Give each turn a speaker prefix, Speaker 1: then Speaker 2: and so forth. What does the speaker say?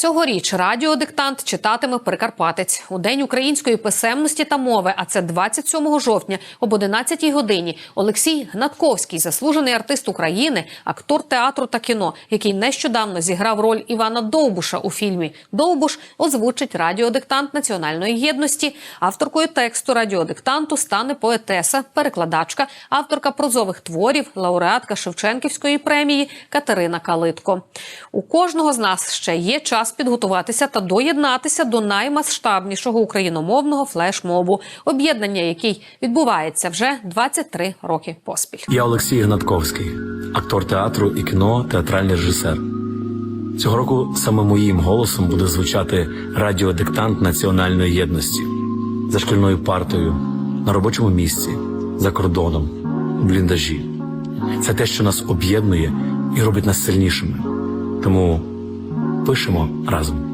Speaker 1: Цьогоріч радіодиктант читатиме Прикарпатець у день української писемності та мови. А це 27 жовтня об 11 годині. Олексій Гнатковський, заслужений артист України, актор театру та кіно, який нещодавно зіграв роль Івана Довбуша у фільмі Довбуш, озвучить радіодиктант національної єдності. Авторкою тексту радіодиктанту стане поетеса, перекладачка, авторка прозових творів, лауреатка Шевченківської премії Катерина Калитко. У кожного з нас ще є час підготуватися та доєднатися до наймасштабнішого україномовного флешмобу, об'єднання, який відбувається вже 23 роки поспіль.
Speaker 2: Я Олексій Гнатковський, актор театру і кіно, театральний режисер. Цього року саме моїм голосом буде звучати радіодиктант національної єдності за шкільною партою, на робочому місці, за кордоном, у бліндажі. Це те, що нас об'єднує і робить нас сильнішими. Тому пишемо разом.